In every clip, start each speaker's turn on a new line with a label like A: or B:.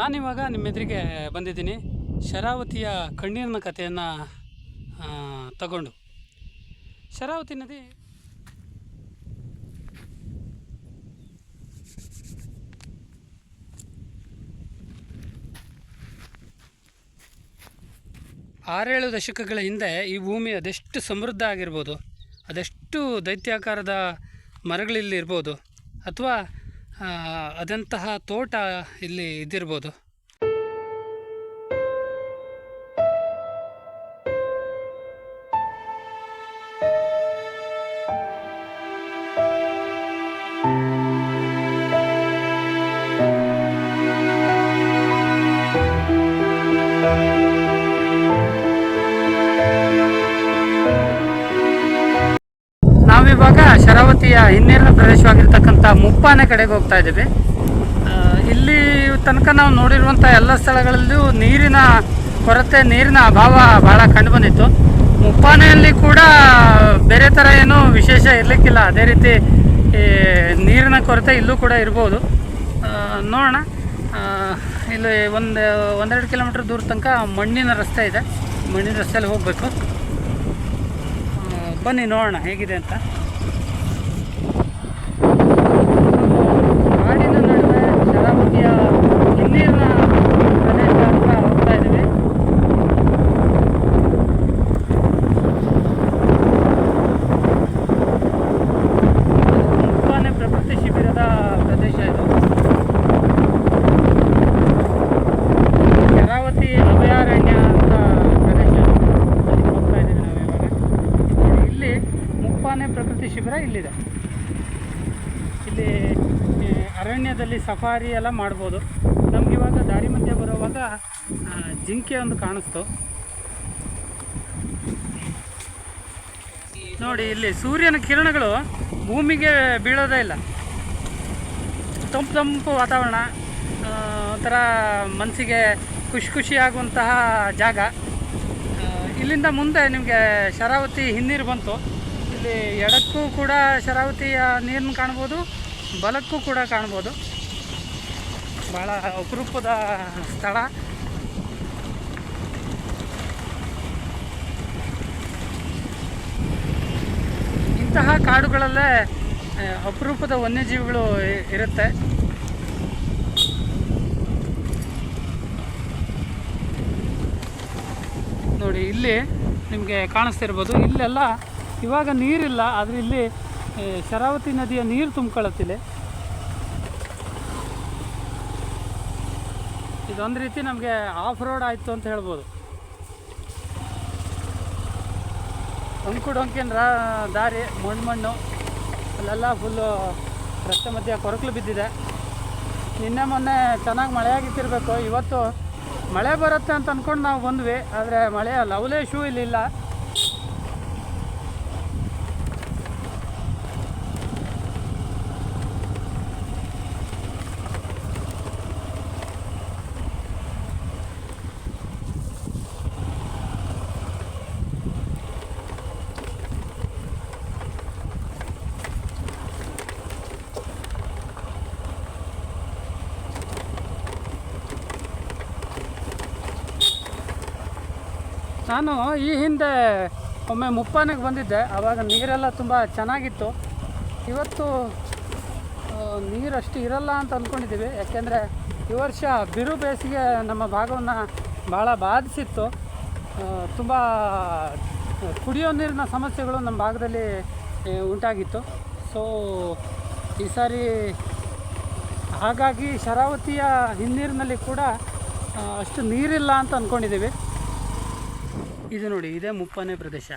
A: ನಾನಿವಾಗ ನಿಮ್ಮ ಎದುರಿಗೆ ಬಂದಿದ್ದೀನಿ. ಶರಾವತಿಯ ಕಣ್ಣೀರಿನ ಕಥೆಯನ್ನು ತಗೊಂಡು. ಶರಾವತಿ ನದಿ ಆರೇಳು ದಶಕಗಳ ಹಿಂದೆ ಈ ಭೂಮಿ ಅದೆಷ್ಟು ಸಮೃದ್ಧ ಆಗಿರ್ಬೋದು, ಅದೆಷ್ಟು ದೈತ್ಯಾಕಾರದ ಮರಗಳಿಲ್ಲಿರ್ಬೋದು ಅಥವಾ ಅದಂತಹ ತೋಟ ಇಲ್ಲಿ ಇದ್ದಿರ್ಬೋದು ನಾವಿವಾಗ ಶರಾವತಿಯ ಹಿನ್ನೀರಿನ ಪ್ರದೇಶವಾಗಿರ್ತಕ್ಕಂಥ ಮುಪ್ಪಾನೆ ಕಡೆಗೆ ಹೋಗ್ತಾ ಇದ್ದೀವಿ. ಇಲ್ಲಿ ತನಕ ನಾವು ನೋಡಿರುವಂಥ ಎಲ್ಲ ಸ್ಥಳಗಳಲ್ಲೂ ನೀರಿನ ಕೊರತೆ, ನೀರಿನ ಅಭಾವ ಭಾಳ ಕಂಡು ಬಂದಿತ್ತು. ಮುಪ್ಪಾನೆಯಲ್ಲಿ ಕೂಡ ಬೇರೆ ಥರ ಏನು ವಿಶೇಷ ಇರಲಿಕ್ಕಿಲ್ಲ. ಅದೇ ರೀತಿ ನೀರಿನ ಕೊರತೆ ಇಲ್ಲೂ ಕೂಡ ಇರ್ಬೋದು. ನೋಡೋಣ. ಇಲ್ಲಿ ಒಂದು, ಒಂದೆರಡು ಕಿಲೋಮೀಟ್ರ್ ದೂರ ತನಕ ಮಣ್ಣಿನ ರಸ್ತೆ ಇದೆ. ಮಣ್ಣಿನ ರಸ್ತೆಯಲ್ಲಿ ಹೋಗಬೇಕು. ಬನ್ನಿ ನೋಡೋಣ ಹೇಗಿದೆ ಅಂತ ಕಾಡಿನ ನಡುವೆ ಶರಾವತಿಯ ಹಿನ್ನೀರಿನ ಪ್ರದೇಶ ಹತ್ರ ಹೋಗ್ತಾ ಇದ್ದೀವಿ ಮುಪ್ಪಾನೆ ಪ್ರಕೃತಿ ಶಿಬಿರದ ಪ್ರದೇಶ ಇದು ಶರಾವತಿ ಅಭಯಾರಣ್ಯ ಅಂತ ಪ್ರದೇಶ ಅಲ್ಲಿಗೆ ಹೋಗ್ತಾ ಇದ್ದೀವಿ ನಾವು ಇವಾಗ ನೋಡಿ, ಇಲ್ಲಿ ಮುಪ್ಪಾನೆ ಪ್ರಕೃತಿ ಶಿಬಿರ ಇಲ್ಲಿದೆ ಇಲ್ಲಿ ಈ, ಅರಣ್ಯದಲ್ಲಿ ಸಫಾರಿ ಎಲ್ಲ ಮಾಡ್ಬೋದು. ನಮ್ಗೆ ಇವಾಗ ದಾರಿ ಮಧ್ಯೆ ಬರುವಾಗ ಜಿಂಕೆ ಒಂದು ಕಾಣಿಸ್ತು. ನೋಡಿ, ಇಲ್ಲಿ ಸೂರ್ಯನ ಕಿರಣಗಳು ಭೂಮಿಗೆ ಬೀಳೋದೇ ಇಲ್ಲ. ತಂಪು ತಂಪು ವಾತಾವರಣ ಒಂಥರ ಮನಸ್ಸಿಗೆ ಖುಷಿ ಖುಷಿಯಾಗುವಂತಹ ಜಾಗ. ಇಲ್ಲಿಂದ ಮುಂದೆ ನಿಮಗೆ ಶರಾವತಿ ಹಿನ್ನೀರು ಬಂತು. ಇಲ್ಲಿ ಎಡಕ್ಕೂ ಕೂಡ ಶರಾವತಿಯ ನೀರನ್ನು ಕಾಣ್ಬೋದು, ಬಲಕ್ಕೂ ಕೂಡ ಕಾಣ್ಬೋದು. ಭಾಳ ಅಪರೂಪದ ಸ್ಥಳ. ಇಂತಹ ಕಾಡುಗಳಲ್ಲೇ ಅಪರೂಪದ ವನ್ಯಜೀವಿಗಳು ಇರುತ್ತೆ. ನೋಡಿ, ಇಲ್ಲಿ ನಿಮಗೆ ಕಾಣಿಸ್ತಿರ್ಬೋದು. ಇಲ್ಲೆಲ್ಲ ಇವಾಗ ನೀರಿಲ್ಲ, ಆದರೆ ಇಲ್ಲಿ ಶರಾವತಿ ನದಿಯ ನೀರು ತುಂಬ್ಕೊಳ್ಳುತ್ತಿಲ್ಲ ಇದೊಂದು ರೀತಿ ನಮಗೆ ಆಫ್ ರೋಡ್ ಆಯಿತು ಅಂತ ಹೇಳ್ಬೋದು. ಅಂಕು ಡೊಂಕಿನ ರಾ ದಾರಿ, ಮಣ್ಣು ಮಣ್ಣು, ಅಲ್ಲೆಲ್ಲ ಫುಲ್ಲು ರಸ್ತೆ ಮಧ್ಯೆ ಕೊರಕಲು ಬಿದ್ದಿದೆ. ನಿನ್ನೆ ಮೊನ್ನೆ ಚೆನ್ನಾಗಿ ಮಳೆಯಾಗಿತ್ತಿರಬೇಕು ಇವತ್ತು ಮಳೆ ಬರುತ್ತೆ ಅಂತ ಅಂದ್ಕೊಂಡು ನಾವು ಬಂದ್ವಿ, ಆದರೆ ಮಳೆಯ ಲವಲೇಶು ಇಲ್ಲಿಲ್ಲ ನಾನು ಈ ಹಿಂದೆ ಒಮ್ಮೆ ಮುಪ್ಪನಿಗೆ ಬಂದಿದ್ದೆ ಆವಾಗ ನೀರೆಲ್ಲ ತುಂಬ ಚೆನ್ನಾಗಿತ್ತು. ಇವತ್ತು ನೀರು ಅಷ್ಟು ಇರಲ್ಲ ಅಂತ ಅಂದ್ಕೊಂಡಿದ್ದೀವಿ ಯಾಕೆಂದರೆ ಈ ವರ್ಷ ಬಿರು ಬೇಸಿಗೆ ನಮ್ಮ ಭಾಗವನ್ನು ಭಾಳ ಬಾಧಿಸಿತ್ತು. ತುಂಬ ಕುಡಿಯೋ ನೀರಿನ ಸಮಸ್ಯೆಗಳು ನಮ್ಮ ಭಾಗದಲ್ಲಿ ಉಂಟಾಗಿತ್ತು. ಸೊ, ಈ ಸಾರಿ ಹಾಗಾಗಿ ಶರಾವತಿಯ ಹಿನ್ನೀರಿನಲ್ಲಿ ಕೂಡ ಅಷ್ಟು ನೀರಿಲ್ಲ ಅಂತ ಅಂದ್ಕೊಂಡಿದ್ದೀವಿ ಇದು ನೋಡಿ, ಇದೇ ಮುಪ್ಪನೇ ಪ್ರದೇಶ.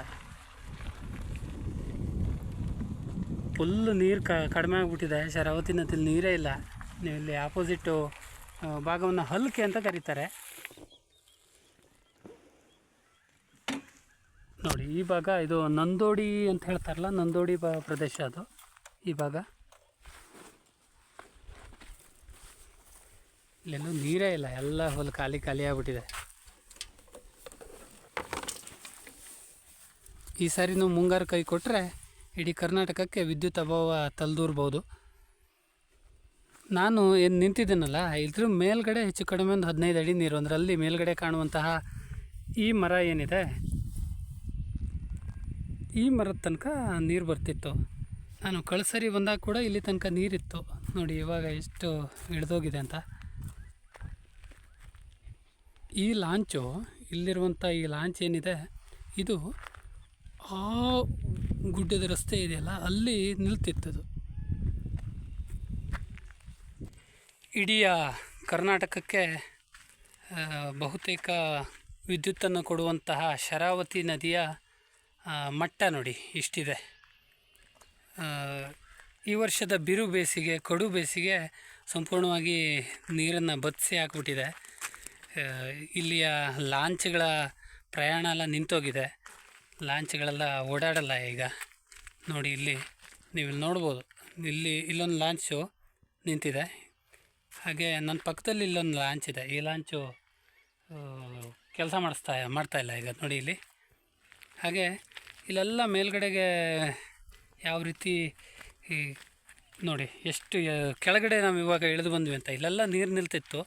A: ಫುಲ್ ನೀರು ಕ, ಕಡಿಮೆ ಆಗಿಬಿಟ್ಟಿದೆ. ಶರಾವತಿ ನದಿಯಲ್ಲಿ ನೀರೇ ಇಲ್ಲ. ನೀವು ಇಲ್ಲಿ ಆಪೋಸಿಟ್ಟು ಭಾಗವನ್ನು ಹಲ್ಕೆ ಅಂತ ಕರೀತಾರೆ. ನೋಡಿ, ಈ ಭಾಗ ಇದು ನಂದೋಡಿ ಅಂತ ಹೇಳ್ತಾರಲ್ಲ, ನಂದೋಡಿ ಬ, ಪ್ರದೇಶ ಅದು, ಈ ಭಾಗ. ಇಲ್ಲೆಲ್ಲೂ ನೀರೇ ಇಲ್ಲ. ಎಲ್ಲ ಹೊಲ್ ಖಾಲಿ ಖಾಲಿ ಆಗ್ಬಿಟ್ಟಿದೆ. ಈ ಸಾರಿನೂ ಮುಂಗಾರು ಕೈ ಕೊಟ್ಟರೆ ಇಡೀ ಕರ್ನಾಟಕಕ್ಕೆ ವಿದ್ಯುತ್ ಅಭಾವ ತಲೆದೂರ್ಬೋದು. ನಾನು ಏನು ನಿಂತಿದ್ದೀನಲ್ಲ ಇದ್ರ ಮೇಲ್ಗಡೆ ಹೆಚ್ಚು ಕಡಿಮೆ ಒಂದು ಹದಿನೈದು ಅಡಿ ನೀರು ಅಲ್ಲಿ ಮೇಲ್ಗಡೆ ಕಾಣುವಂತಹ ಈ ಮರ ಏನಿದೆ, ಈ ಮರದ ತನಕ ನೀರು ಬರ್ತಿತ್ತು. ನಾನು ಕಳ್ಸರಿ ಬಂದಾಗ ಕೂಡ ಇಲ್ಲಿ ತನಕ ನೀರಿತ್ತು. ನೋಡಿ, ಇವಾಗ ಎಷ್ಟು ಹಿಡ್ದೋಗಿದೆ ಅಂತ. ಈ ಲಾಂಚು ಇಲ್ಲಿರುವಂಥ ಈ ಲಾಂಚ್ ಏನಿದೆ, ಇದು ಆ ಗುಡ್ಡದ ರಸ್ತೆ ಇದೆಯಲ್ಲ ಅಲ್ಲಿ ನಿಲ್ತಿತ್ತದು. ಇಡೀ ಕರ್ನಾಟಕಕ್ಕೆ ಬಹುತೇಕ ವಿದ್ಯುತ್ತನ್ನು ಕೊಡುವಂತಹ ಶರಾವತಿ ನದಿಯ ಮಟ್ಟ ನೋಡಿ ಇಷ್ಟಿದೆ. ಈ ವರ್ಷದ ಬಿರು ಬೇಸಿಗೆ, ಕಡು ಬೇಸಿಗೆ ಸಂಪೂರ್ಣವಾಗಿ ನೀರನ್ನು ಬತ್ತಿಸಿ ಹಾಕ್ಬಿಟ್ಟಿದೆ. ಇಲ್ಲಿಯ ಲಾಂಚ್ಗಳ ಪ್ರಯಾಣ ಎಲ್ಲ ನಿಂತೋಗಿದೆ. ಲಾಂಚ್ಗಳೆಲ್ಲ ಓಡಾಡಲ್ಲ ಈಗ. ನೋಡಿ ಇಲ್ಲಿ ನೀವು ಇಲ್ಲಿ ನೋಡ್ಬೋದು. ಇಲ್ಲಿ ಇಲ್ಲೊಂದು ಲಾಂಚು ನಿಂತಿದೆ. ಹಾಗೆ ನನ್ನ ಪಕ್ಕದಲ್ಲಿ ಇಲ್ಲೊಂದು ಲಾಂಚ್ ಇದೆ. ಈ ಲಾಂಚು ಕೆಲಸ ಮಾಡಿಸ್ತಾ, ಮಾಡ್ತಾ ಇಲ್ಲ ಈಗ ನೋಡಿ ಇಲ್ಲಿ. ಹಾಗೆ ಇಲ್ಲೆಲ್ಲ ಮೇಲ್ಗಡೆಗೆ ಯಾವ ರೀತಿ ಈ ನೋಡಿ ಎಷ್ಟು ಕೆಳಗಡೆ ನಾವು ಇವಾಗ ಇಳಿದು ಬಂದ್ವಿ ಅಂತ. ಇಲ್ಲೆಲ್ಲ ನೀರು ನಿಲ್ತಿತ್ತು.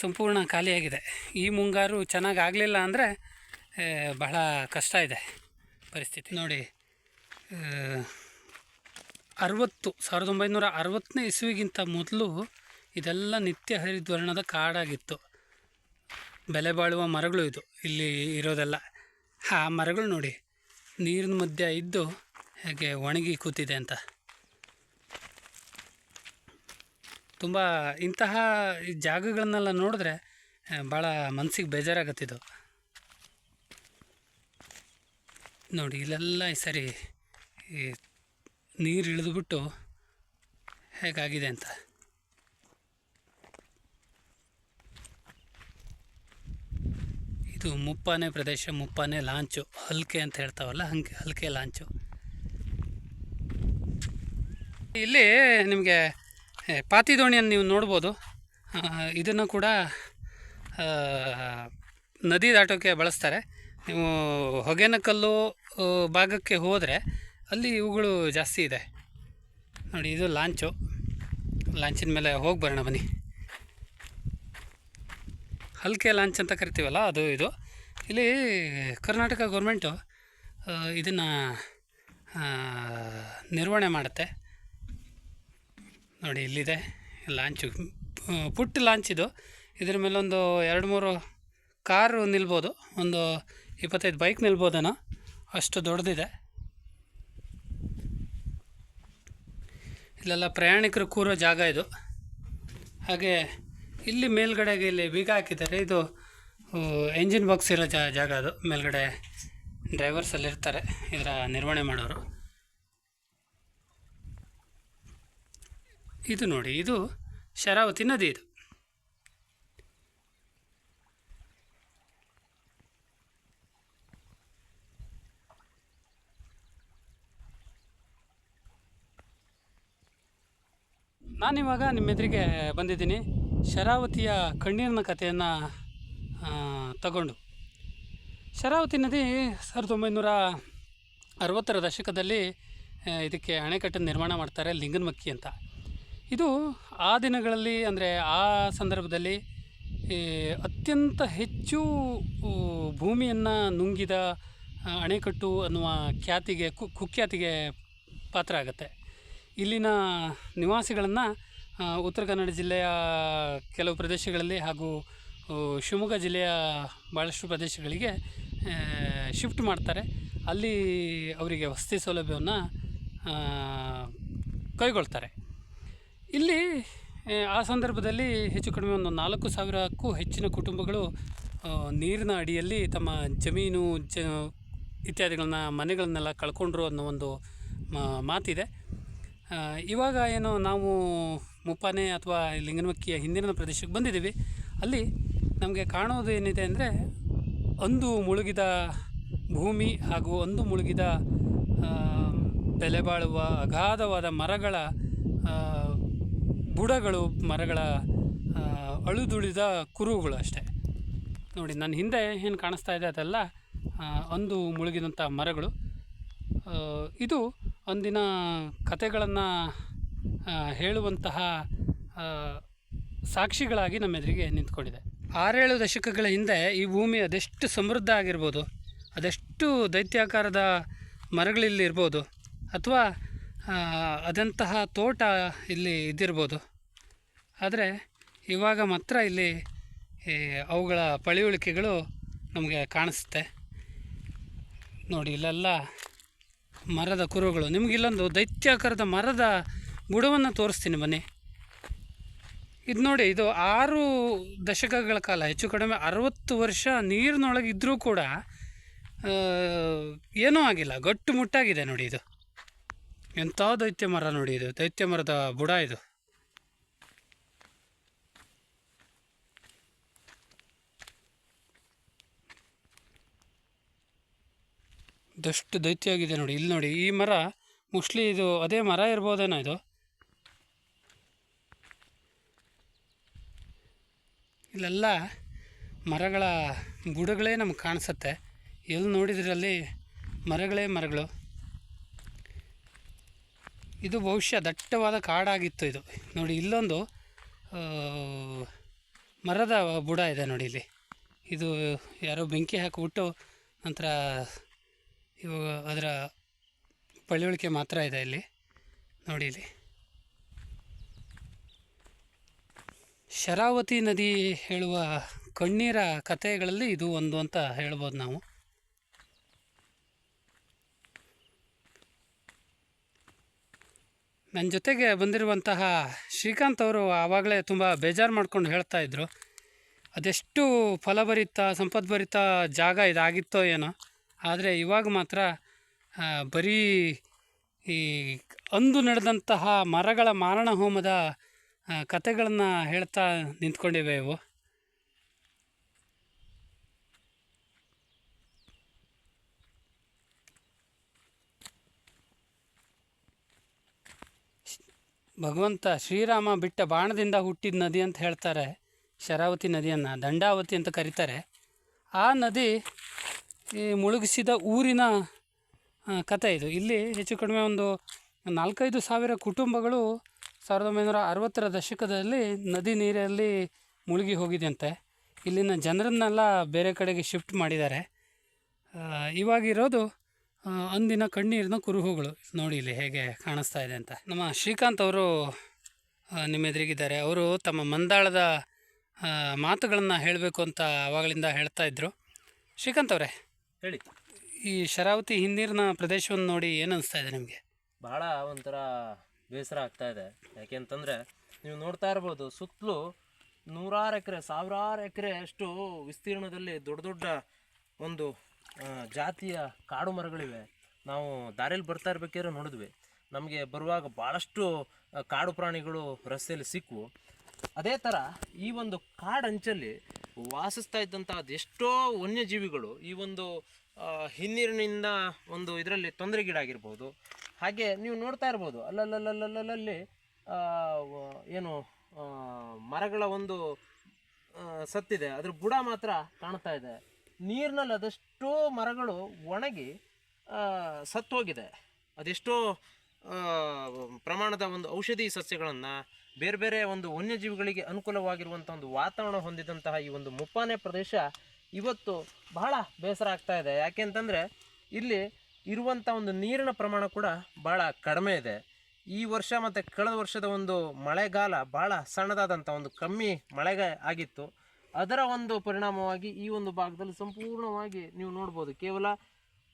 A: ಸಂಪೂರ್ಣ ಖಾಲಿಯಾಗಿದೆ. ಈ ಮುಂಗಾರು ಚೆನ್ನಾಗಿ ಆಗಲಿಲ್ಲ ಅಂದರೆ ಬಹಳ ಕಷ್ಟ ಇದೆ ಪರಿಸ್ಥಿತಿ. ನೋಡಿ ಅರವತ್ತು, ಸಾವಿರದ ಒಂಬೈನೂರ ಅರವತ್ತನೇ ಇಸುವಿಗಿಂತ ಮೊದಲು ಇದೆಲ್ಲ ನಿತ್ಯ ಹರಿದ್ವರ್ಣದ ಕಾಡಾಗಿತ್ತು. ಬೆಲೆ ಬಾಳುವ ಮರಗಳು ಇದು, ಇಲ್ಲಿ ಇರೋದೆಲ್ಲ. ಆ ಮರಗಳು ನೋಡಿ, ನೀರಿನ ಮಧ್ಯೆ ಇದ್ದು ಹೇಗೆ ಒಣಗಿ ಕೂತಿದೆ ಅಂತ. ತುಂಬ ಇಂತಹ ಜಾಗಗಳನ್ನೆಲ್ಲ ನೋಡಿದ್ರೆ ಭಾಳ ಮನಸ್ಸಿಗೆ ಬೇಜಾರಾಗತ್ತಿದ್ದು ನೋಡಿ, ಇಲ್ಲೆಲ್ಲ ಈ ಸರಿ ಈ ನೀರು ಇಳಿದುಬಿಟ್ಟು ಹೇಗಾಗಿದೆ ಅಂತ. ಇದು ಮುಪ್ಪಾನೆ ಪ್ರದೇಶ, ಮುಪ್ಪಾನೆ ಲಾಂಚು. ಹಲ್ಕೆ ಅಂತ ಹೇಳ್ತಾವಲ್ಲ, ಹಂಗೆ ಹಲ್ಕೆ ಲಾಂಚು. ಇಲ್ಲಿ ನಿಮಗೆ ಪಾತಿ ದೋಣಿಯನ್ನು ನೀವು ನೋಡ್ಬೋದು. ಇದನ್ನು ಕೂಡ ನದಿ ದಾಟೋಕ್ಕೆ ಬಳಸ್ತಾರೆ. ನೀವು ಹೊಗೆನಕಲ್ಲು ಭಾಗಕ್ಕೆ ಹೋದರೆ ಅಲ್ಲಿ ಇವುಗಳು ಜಾಸ್ತಿ ಇದೆ. ನೋಡಿ, ಇದು ಲಾಂಚು. ಲಾಂಚಿನ ಮೇಲೆ ಹೋಗಿ ಬರೋಣ, ಬನ್ನಿ. ಹಲ್ಕೆ ಲಾಂಚ್ ಅಂತ ಕರಿತೀವಲ್ಲ, ಅದು ಇದು. ಇಲ್ಲಿ ಕರ್ನಾಟಕ ಗೌರ್ಮೆಂಟು ಇದನ್ನು ನಿರ್ವಹಣೆ ಮಾಡುತ್ತೆ. ನೋಡಿ, ಇಲ್ಲಿದೆ ಲಾಂಚು. ಪುಟ್ಟ ಲಾಂಚ್ ಇದು. ಇದ್ರ ಮೇಲೊಂದು ಎರಡು ಮೂರು ಕಾರು ನಿಲ್ಬೋದು. ಒಂದು ಇಪ್ಪತ್ತೈದು ಬೈಕ್ ನಿಲ್ಬೋದೇನೋ? ಅಷ್ಟು ದೊಡ್ಡದಿದೆ. ಇಲ್ಲೆಲ್ಲ ಪ್ರಯಾಣಿಕರು ಕೂರೋ ಜಾಗ ಇದು. ಹಾಗೆ ಇಲ್ಲಿ ಮೇಲ್ಗಡೆಗೆ ಇಲ್ಲಿ ಬೀಗ ಹಾಕಿದ್ದಾರೆ. ಇದು ಎಂಜಿನ್ ಬಾಕ್ಸ್ ಇರೋ ಜಾ, ಜಾಗ ಅದು. ಮೇಲ್ಗಡೆ ಡ್ರೈವರ್ಸ್ ಅಲ್ಲಿ ಇರ್ತಾರೆ. ಇದರ ನಿರ್ವಹಣೆ ಮಾಡೋರು. ಇದು ನೋಡಿ, ಇದು ಶರಾವತಿ ನದಿ ಇದು. ನಾನಿವಾಗ ನಿಮ್ಮ ಎದುರಿಗೆ ಬಂದಿದ್ದೀನಿ. ಶರಾವತಿಯ ಕಣ್ಣೀರಿನ ಕಥೆಯನ್ನು ತಗೊಂಡು. ಶರಾವತಿ ನದಿ ಸಾವಿರದ ಒಂಬೈನೂರ ಅರವತ್ತರ ದಶಕದಲ್ಲಿ ಇದಕ್ಕೆ ಅಣೆಕಟ್ಟನ್ನು ನಿರ್ಮಾಣ ಮಾಡ್ತಾರೆ ಲಿಂಗನಮಕ್ಕಿ ಅಂತ. ಇದು ಆ ದಿನಗಳಲ್ಲಿ, ಅಂದರೆ ಆ ಸಂದರ್ಭದಲ್ಲಿ ಅತ್ಯಂತ ಹೆಚ್ಚು ಭೂಮಿಯನ್ನು ನುಂಗಿದ ಅಣೆಕಟ್ಟು ಅನ್ನುವ ಖ್ಯಾತಿಗೆ ಕುಖ್ಯಾತಿಗೆ ಪಾತ್ರ ಆಗುತ್ತೆ. ಇಲ್ಲಿನ ನಿವಾಸಿಗಳನ್ನು ಉತ್ತರ ಕನ್ನಡ ಜಿಲ್ಲೆಯ ಕೆಲವು ಪ್ರದೇಶಗಳಲ್ಲಿ ಹಾಗೂ ಶಿವಮೊಗ್ಗ ಜಿಲ್ಲೆಯ ಭಾಳಷ್ಟು ಪ್ರದೇಶಗಳಿಗೆ ಶಿಫ್ಟ್ ಮಾಡ್ತಾರೆ. ಅಲ್ಲಿ ಅವರಿಗೆ ವಸತಿ ಸೌಲಭ್ಯವನ್ನು ಕೈಗೊಳ್ತಾರೆ. ಇಲ್ಲಿ ಆ, ಸಂದರ್ಭದಲ್ಲಿ ಹೆಚ್ಚು ಕಡಿಮೆ ಒಂದು ನಾಲ್ಕು ಸಾವಿರಕ್ಕೂ ಹೆಚ್ಚಿನ ಕುಟುಂಬಗಳು ನೀರಿನ ಅಡಿಯಲ್ಲಿ ತಮ್ಮ ಜಮೀನು ಜ ಇತ್ಯಾದಿಗಳನ್ನ ಮನೆಗಳನ್ನೆಲ್ಲ ಕಳ್ಕೊಂಡ್ರು ಅನ್ನೋ ಒಂದು ಮಾತಿದೆ. ಇವಾಗ ಏನು ನಾವು ಮುಪ್ಪಾನೆ ಅಥವಾ ಲಿಂಗನಮಕ್ಕಿಯ ಹಿಂದಿನ ಪ್ರದೇಶಕ್ಕೆ ಬಂದಿದ್ದೀವಿ. ಅಲ್ಲಿ ನಮಗೆ ಕಾಣೋದು ಏನಿದೆ ಅಂದರೆ ಅಂದು ಮುಳುಗಿದ ಭೂಮಿ ಹಾಗೂ ಅಂದು ಮುಳುಗಿದ ಬೆಲೆಬಾಳುವ ಬೆಲೆ ಬಾಳುವ ಅಗಾಧವಾದ ಮರಗಳ ಬುಡಗಳು, ಮರಗಳ ಅಳುದುಳಿದ ಕುರುಗಳು ಅಷ್ಟೇ. ನೋಡಿ, ನನ್ನ ಹಿಂದೆ ಏನು ಕಾಣಿಸ್ತಾ ಇದೆ ಅದೆಲ್ಲ ಅಂದು ಮುಳುಗಿದಂಥ ಮರಗಳು. ಇದು ಅಂದಿನ ಕತೆಗಳನ್ನು ಹೇಳುವಂತಹ ಸಾಕ್ಷಿಗಳಾಗಿ ನಮ್ಮೆದುರಿಗೆ ನಿಂತ್ಕೊಂಡಿದೆ. ಆರೇಳು ದಶಕಗಳ ಹಿಂದೆ ಈ ಭೂಮಿ ಅದೆಷ್ಟು ಸಮೃದ್ಧ ಆಗಿರ್ಬೋದು, ಅದೆಷ್ಟು ದೈತ್ಯಾಕಾರದ ಮರಗಳಿಲ್ಲಿರ್ಬೋದು ಅಥವಾ ಅದಂತಹ ತೋಟ ಇಲ್ಲಿ ಇದ್ದಿರ್ಬೋದು. ಆದರೆ, ಇವಾಗ ಮಾತ್ರ ಇಲ್ಲಿ ಅವುಗಳ ಪಳಿಯುಳಿಕೆಗಳು ನಮಗೆ ಕಾಣಿಸುತ್ತೆ. ನೋಡಿ, ಇಲ್ಲೆಲ್ಲ ಮರದ ಕುರುಗಳು. ನಿಮಗಿಲ್ಲೊಂದು ದೈತ್ಯಾಕಾರದ ಮರದ ಬುಡವನ್ನು ತೋರಿಸ್ತೀನಿ ಬನ್ನಿ. ಇದು ನೋಡಿ, ಇದು ಆರು ದಶಕಗಳ ಕಾಲ, ಹೆಚ್ಚು ಕಡಿಮೆ ಅರವತ್ತು ವರ್ಷ ನೀರಿನೊಳಗೆ ಇದ್ದರೂ ಕೂಡ ಏನೂ ಆಗಿಲ್ಲ. ಗಟ್ಟು ಮುಟ್ಟಾಗಿದೆ ನೋಡಿ ಇದು. ಎಂಥ ದೈತ್ಯ ಮರ ನೋಡಿ ಇದು. ದೈತ್ಯ ಮರದ ಬುಡ ಇದು. ಇದಷ್ಟು ದೈತ್ಯ ಆಗಿದೆ ನೋಡಿ. ಇಲ್ಲಿ ನೋಡಿ, ಈ ಮರ ಮೋಸ್ಟ್ಲಿ ಇದು, ಅದೇ ಮರ ಇರ್ಬೋದೇನೋ ಇದು? ಇಲ್ಲೆಲ್ಲ ಮರಗಳ ಬುಡಗಳೇ ನಮ್ಗೆ ಕಾಣಿಸುತ್ತೆ. ಎಲ್ಲಿ ನೋಡಿದ್ರಲ್ಲಿ ಮರಗಳೇ ಮರಗಳು. ಇದು ಬಹುಶಃ ದಟ್ಟವಾದ ಕಾಡಾಗಿತ್ತು ಇದು. ನೋಡಿ, ಇಲ್ಲೊಂದು ಮರದ ಬುಡ ಇದೆ ನೋಡಿ ಇಲ್ಲಿ. ಇದು ಯಾರೋ ಬೆಂಕಿ ಹಾಕಿಬಿಟ್ಟು ನಂತರ ಇವಾಗ ಅದರ ಪಳಿವಳಿಕೆ ಮಾತ್ರ ಇದೆ ಇಲ್ಲಿ. ನೋಡಿ ಇಲ್ಲಿ. ಶರಾವತಿ ನದಿ ಹೇಳುವ ಕಣ್ಣೀರ ಕಥೆಗಳಲ್ಲಿ ಇದು ಒಂದು ಅಂತ ಹೇಳ್ಬೋದು ನಾವು. ನನ್ನ ಜೊತೆಗೆ ಬಂದಿರುವಂತಹ ಶ್ರೀಕಾಂತ್ ಅವರು ಆವಾಗಲೇ ತುಂಬ ಬೇಜಾರು ಮಾಡ್ಕೊಂಡು ಹೇಳ್ತಾ ಇದ್ರು. ಅದೆಷ್ಟು ಫಲಭರಿತ ಸಂಪದ್ಭರಿತ ಜಾಗ ಇದಾಗಿತ್ತೋ ಏನೋ. ಆದರೆ ಇವಾಗ ಮಾತ್ರ ಬರೀ ಈ ಅಂದು ನಡೆದಂತಹ ಮರಗಳ ಮಾರಣ ಹೋಮದ ಕತೆಗಳನ್ನು ಹೇಳ್ತಾ ನಿಂತ್ಕೊಂಡಿವೆ ಇವು. ಭಗವಂತ ಶ್ರೀರಾಮ ಬಿಟ್ಟ ಬಾಣದಿಂದ ಹುಟ್ಟಿದ ನದಿ ಅಂತ ಹೇಳ್ತಾರೆ, ಶರಾವತಿ ನದಿಯನ್ನು, ದಂಡಾವತಿ ಅಂತ ಕರೀತಾರೆ. ಆ ನದಿ ಈ ಮುಳುಗಿಸಿದ ಊರಿನ ಕತೆ ಇದು. ಇಲ್ಲಿ ಹೆಚ್ಚು ಕಡಿಮೆ ಒಂದು ನಾಲ್ಕೈದು ಸಾವಿರ ಕುಟುಂಬಗಳು ಸಾವಿರದ ಒಂಬೈನೂರ ಅರವತ್ತರ ದಶಕದಲ್ಲಿ ನದಿ ನೀರಲ್ಲಿ ಮುಳುಗಿ ಹೋಗಿದೆಯಂತೆ. ಇಲ್ಲಿನ ಜನರನ್ನೆಲ್ಲ ಬೇರೆ ಕಡೆಗೆ ಶಿಫ್ಟ್ ಮಾಡಿದ್ದಾರೆ. ಇವಾಗಿರೋದು ಅಂದಿನ ಕಣ್ಣೀರಿನ ಕುರುಹುಗಳು. ನೋಡಿ ಇಲ್ಲಿ ಹೇಗೆ ಕಾಣಿಸ್ತಾ ಇದೆ ಅಂತ. ನಮ್ಮ ಶ್ರೀಕಾಂತ್ ಅವರು ನಿಮ್ಮ ಎದುರಿಗಿದ್ದಾರೆ. ಅವರು ತಮ್ಮ ಮಂದಾಳದ ಮಾತುಗಳನ್ನು ಹೇಳಬೇಕು ಅಂತ ಅವಾಗಲಿಂದ ಹೇಳ್ತಾ ಇದ್ದರು ಶ್ರೀಕಾಂತ್ ಅವರೇ
B: ಹೇಳಿ.
A: ಈ ಶರಾವತಿ ಹಿನ್ನೀರಿನ ಪ್ರದೇಶವನ್ನು ನೋಡಿ ಏನು ಅನಿಸ್ತಾ ಇದೆ ನಿಮಗೆ?
B: ಭಾಳ ಒಂಥರ ಬೇಸರ ಆಗ್ತಾ ಇದೆ. ಯಾಕೆಂತಂದರೆ ನೀವು ನೋಡ್ತಾ ಇರ್ಬೋದು ಸುತ್ತಲೂ ನೂರಾರು ಎಕರೆ ಸಾವಿರಾರು ಎಕರೆ ಅಷ್ಟು ವಿಸ್ತೀರ್ಣದಲ್ಲಿ ದೊಡ್ಡ ದೊಡ್ಡ ಒಂದು ಜಾತಿಯ ಕಾಡು ಮರಗಳಿವೆ. ನಾವು ದಾರಿಯಲ್ಲಿ ಬರ್ತಾ ಇರ್ಬೇಕಾದ್ರೆ ನೋಡಿದ್ವಿ. ನಮಗೆ ಬರುವಾಗ ಭಾಳಷ್ಟು ಕಾಡು ಪ್ರಾಣಿಗಳು ರಸ್ತೆಯಲ್ಲಿ ಸಿಕ್ಕವು ಅದೇ ಥರ ಈ ಒಂದು ಕಾಡಂಚಲ್ಲಿ ವಾಸಿಸ್ತಾ ಇದ್ದಂಥ ಅದೆಷ್ಟೋ ವನ್ಯಜೀವಿಗಳು ಈ ಒಂದು ಹಿನ್ನೀರಿನಿಂದ ಒಂದು ಇದರಲ್ಲಿ ತೊಂದರೆಗೀಡಾಗಿರ್ಬೋದು. ಹಾಗೆ ನೀವು ನೋಡ್ತಾ ಇರ್ಬೋದು ಅಲ್ಲಲ್ಲಲ್ಲಲ್ಲಲ್ಲಿ ಏನು ಮರಗಳ ಒಂದು ಸತ್ತಿದೆ. ಅದ್ರ ಬುಡ ಮಾತ್ರ ಕಾಣ್ತಾ ಇದೆ. ನೀರಿನಲ್ಲಿ ಅದೆಷ್ಟೋ ಮರಗಳು ಒಣಗಿ ಸತ್ತೋಗಿದೆ. ಅದೆಷ್ಟೋ ಪ್ರಮಾಣದ ಒಂದು ಔಷಧಿ ಸಸ್ಯಗಳನ್ನು ಬೇರೆ ಬೇರೆ ಒಂದು ವನ್ಯಜೀವಿಗಳಿಗೆ ಅನುಕೂಲವಾಗಿರುವಂಥ ಒಂದು ವಾತಾವರಣ ಹೊಂದಿದಂತಹ ಈ ಒಂದು ಮುಪ್ಪಾನೆ ಪ್ರದೇಶ ಇವತ್ತು ಬಹಳ ಬೇಸರ ಆಗ್ತಾ ಇದೆ. ಯಾಕೆಂತಂದರೆ ಇಲ್ಲಿ ಇರುವಂಥ ಒಂದು ನೀರಿನ ಪ್ರಮಾಣ ಕೂಡ ಭಾಳ ಕಡಿಮೆ ಇದೆ. ಈ ವರ್ಷ ಮತ್ತು ಕಳೆದ ವರ್ಷದ ಒಂದು ಮಳೆಗಾಲ ಭಾಳ ಸಣ್ಣದಾದಂಥ ಒಂದು ಕಮ್ಮಿ ಮಳೆಗೆ ಆಗಿತ್ತು. ಅದರ ಒಂದು ಪರಿಣಾಮವಾಗಿ ಈ ಒಂದು ಭಾಗದಲ್ಲಿ ಸಂಪೂರ್ಣವಾಗಿ ನೀವು ನೋಡ್ಬೋದು, ಕೇವಲ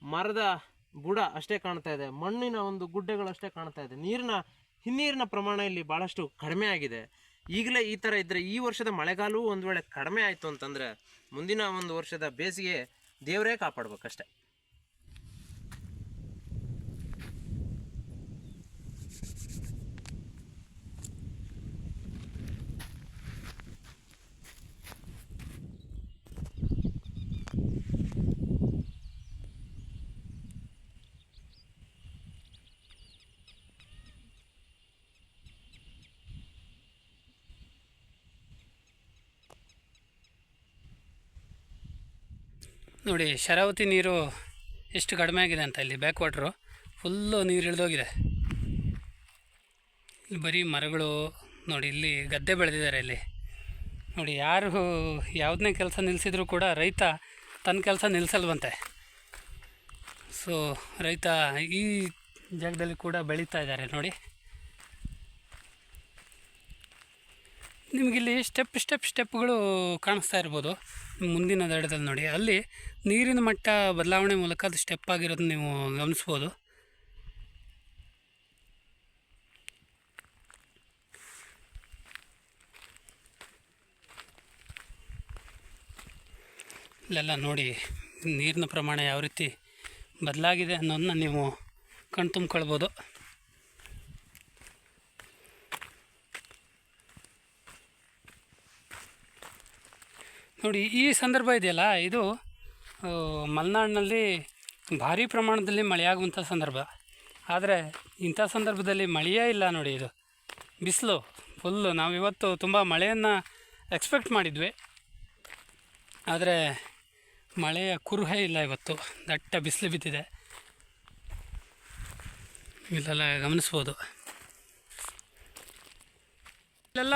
B: ಮರದ ಬುಡ ಅಷ್ಟೇ ಕಾಣ್ತಾ ಇದೆ. ಮಣ್ಣಿನ ಒಂದು ಗುಡ್ಡೆಗಳು ಅಷ್ಟೇ ಕಾಣ್ತಾ ಇದೆ. ನೀರಿನ ಹಿನ್ನೀರಿನ ಪ್ರಮಾಣ ಇಲ್ಲಿ ಭಾಳಷ್ಟು ಕಡಿಮೆ ಆಗಿದೆ. ಈಗಲೇ ಈ ಥರ ಇದ್ದರೆ ಈ ವರ್ಷದ ಮಳೆಗಾಲವೂ ಒಂದು ವೇಳೆ ಕಡಿಮೆ ಆಯಿತು ಅಂತಂದರೆ ಮುಂದಿನ ಒಂದು ವರ್ಷದ ಬೇಸಿಗೆ ದೇವರೇ ಕಾಪಾಡ್ಬೇಕಷ್ಟೆ.
A: ನೋಡಿ, ಶರಾವತಿ ನೀರು ಎಷ್ಟು ಕಡಿಮೆ ಆಗಿದೆ ಅಂತ ಇಲ್ಲಿ ಬ್ಯಾಕ್ ವಾಟ್ರು ಫುಲ್ಲು ನೀರು ಇಳಿದೋಗಿದೆ. ಇಲ್ಲಿ ಬರೀ ಮರಗಳು, ನೋಡಿ, ಇಲ್ಲಿ ಗದ್ದೆ ಬೆಳೆದಿದ್ದಾರೆ ಇಲ್ಲಿ. ನೋಡಿ, ಯಾರು ಯಾವುದನ್ನೇ ಕೆಲಸ ನಿಲ್ಲಿಸಿದ್ರು ಕೂಡ ರೈತ ತನ್ನ ಕೆಲಸ ನಿಲ್ಲಿಸಲ್ವಂತೆ ಸೊ ರೈತ ಈ ಜಾಗದಲ್ಲಿ ಕೂಡ ಬೆಳೀತಾ ಇದ್ದಾರೆ, ನೋಡಿ. ನಿಮಗಿಲ್ಲಿ ಸ್ಟೆಪ್ ಸ್ಟೆಪ್ ಸ್ಟೆಪ್ಗಳು ಕಾಣಿಸ್ತಾ ಇರ್ಬೋದು. ಮುಂದಿನ ದಡದಲ್ಲಿ ನೋಡಿ, ಅಲ್ಲಿ ನೀರಿನ ಮಟ್ಟ ಬದಲಾವಣೆ ಮೂಲಕ ಅದು ಸ್ಟೆಪ್ ಆಗಿರೋದು ನೀವು ಗಮನಿಸ್ಬೋದು. ಇಲ್ಲೆಲ್ಲ ನೋಡಿ, ನೀರಿನ ಪ್ರಮಾಣ ಯಾವ ರೀತಿ ಬದಲಾಗಿದೆ ಅನ್ನೋದನ್ನ ನೀವು ಕಣ್ತುಂಬ್ಕೊಳ್ಬೋದು ನೋಡಿ, ಈ ಸಂದರ್ಭ ಇದೆಯಲ್ಲ, ಇದು ಮಲೆನಾಡಿನಲ್ಲಿ ಭಾರಿ ಪ್ರಮಾಣದಲ್ಲಿ ಮಳೆಯಾಗುವಂಥ ಸಂದರ್ಭ. ಆದರೆ ಇಂಥ ಸಂದರ್ಭದಲ್ಲಿ ಮಳೆಯೇ ಇಲ್ಲ ನೋಡಿ ಇದು. ಬಿಸಿಲು ಫುಲ್ಲು ನಾವಿವತ್ತು ತುಂಬ ಮಳೆಯನ್ನು ಎಕ್ಸ್ಪೆಕ್ಟ್ ಮಾಡಿದ್ವಿ. ಆದರೆ ಮಳೆಯ ಕುರುಹೇ ಇಲ್ಲ ಇವತ್ತು. ದಟ್ಟ ಬಿಸಿಲು ಬಿದ್ದಿದೆ. ಇಲ್ಲೆಲ್ಲ ಗಮನಿಸ್ಬೋದು. ಇಲ್ಲೆಲ್ಲ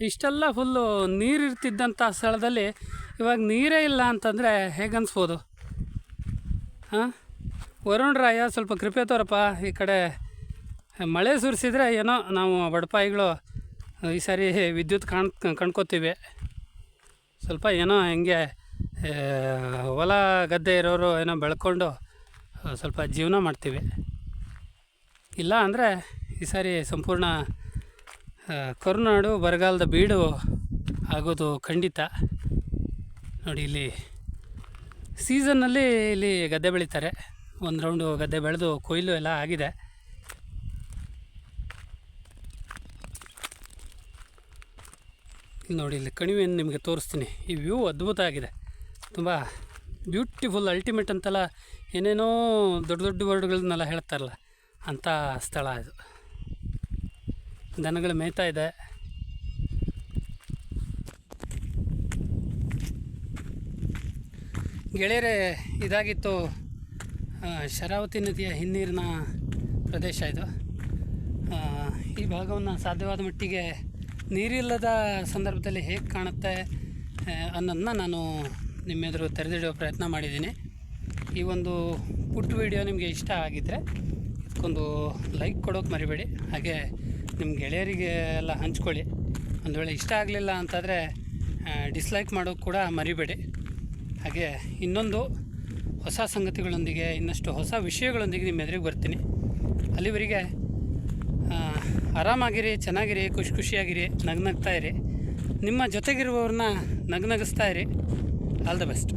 A: ಇಷ್ಟೆಲ್ಲ ಫುಲ್ಲು ನೀರಿರ್ತಿದ್ದಂಥ ಸ್ಥಳದಲ್ಲಿ ಇವಾಗ ನೀರೇ ಇಲ್ಲ ಅಂತಂದರೆ ಹೇಗೆ ಹಾಂ? ವರುಣ್ ರಾಯ ಸ್ವಲ್ಪ ಕೃಪೆ ತೋರಪ್ಪ. ಈ ಕಡೆ ಮಳೆ ಸುರಿಸಿದ್ರೆ ಏನೋ ನಾವು ಬಡಪಾಯಿಗಳು ಈ ಸಾರಿ ವಿದ್ಯುತ್ ಕಾಣ್ ಕಣ್ಕೋತೀವಿ ಸ್ವಲ್ಪ ಏನೋ ಹೆಂಗೆ ಹೊಲ ಗದ್ದೆ ಇರೋರು ಏನೋ ಬೆಳ್ಕೊಂಡು ಸ್ವಲ್ಪ ಜೀವನ ಮಾಡ್ತೀವಿ. ಇಲ್ಲ ಅಂದರೆ ಈ ಸಾರಿ ಸಂಪೂರ್ಣ ಕರುನಾಡು ಬರಗಾಲದ ಬೀಡು ಆಗೋದು ಖಂಡಿತ. ನೋಡಿ, ಇಲ್ಲಿ ಸೀಸನ್ನಲ್ಲಿ ಇಲ್ಲಿ ಗದ್ದೆ ಬೆಳೀತಾರೆ. ಒಂದು ರೌಂಡು ಗದ್ದೆ ಬೆಳೆದು ಕೊಯ್ಲು ಎಲ್ಲ ಆಗಿದೆ. ನೋಡಿ, ಇಲ್ಲಿ ಕಣಿವೆಯನ್ನು ನಿಮಗೆ ತೋರಿಸ್ತೀನಿ. ಈ ವ್ಯೂ ಅದ್ಭುತ ಆಗಿದೆ. ತುಂಬ ಬ್ಯೂಟಿಫುಲ್ ಅಲ್ಟಿಮೇಟ್ ಅಂತೆಲ್ಲ ಏನೇನೋ ದೊಡ್ಡ ದೊಡ್ಡ ವರ್ಡ್ಗಳನ್ನೆಲ್ಲ ಹೇಳ್ತಾರಲ್ಲ, ಅಂಥ ಸ್ಥಳ ಇದು. ದನಗಳು ಮೇಯ್ತಾ ಇದೆ. ಗೆಳೆಯರೇ, ಇದಾಗಿತ್ತು ಶರಾವತಿ ನದಿಯ ಹಿನ್ನೀರಿನ ಪ್ರದೇಶ ಇದು. ಈ ಭಾಗವನ್ನು ಸಾಧ್ಯವಾದ ಮಟ್ಟಿಗೆ ನೀರಿಲ್ಲದ ಸಂದರ್ಭದಲ್ಲಿ ಹೇಗೆ ಕಾಣುತ್ತೆ ಅನ್ನೋದನ್ನ ನಾನು ನಿಮ್ಮೆದುರು ತೆರೆದಿಡುವ ಪ್ರಯತ್ನ ಮಾಡಿದ್ದೀನಿ. ಈ ಒಂದು ಪುಟ್ಟ ವಿಡಿಯೋ ನಿಮಗೆ ಇಷ್ಟ ಆಗಿದ್ದರೆ ಇದಕ್ಕೊಂದು ಲೈಕ್ ಕೊಡೋಕೆ ಮರಿಬೇಡಿ. ಹಾಗೆ ನಿಮ್ಮ ಗೆಳೆಯರಿಗೆ ಎಲ್ಲ ಹಂಚ್ಕೊಳ್ಳಿ. ಒಂದು ವೇಳೆ ಇಷ್ಟ ಆಗಲಿಲ್ಲ ಅಂತಂದರೆ ಡಿಸ್ಲೈಕ್ ಮಾಡೋಕೆ ಕೂಡ ಮರಿಬೇಡಿ. ಹಾಗೆ ಇನ್ನೊಂದು ಹೊಸ ಸಂಗತಿಗಳೊಂದಿಗೆ, ಇನ್ನಷ್ಟು ಹೊಸ ವಿಷಯಗಳೊಂದಿಗೆ ನಿಮ್ಮ ಎದುರಿಗೆ ಬರ್ತೀನಿ. ಅಲ್ಲಿವರೆಗೆ ಆರಾಮಾಗಿರಿ, ಚೆನ್ನಾಗಿರಿ, ಖುಷಿ ಖುಷಿಯಾಗಿರಿ, ನಗ್ನಗ್ತಾ ಇರಿ. ನಿಮ್ಮ ಜೊತೆಗಿರುವವ್ರನ್ನ ನಗ್ನಗಿಸ್ತಾ ಇರಿ. All the best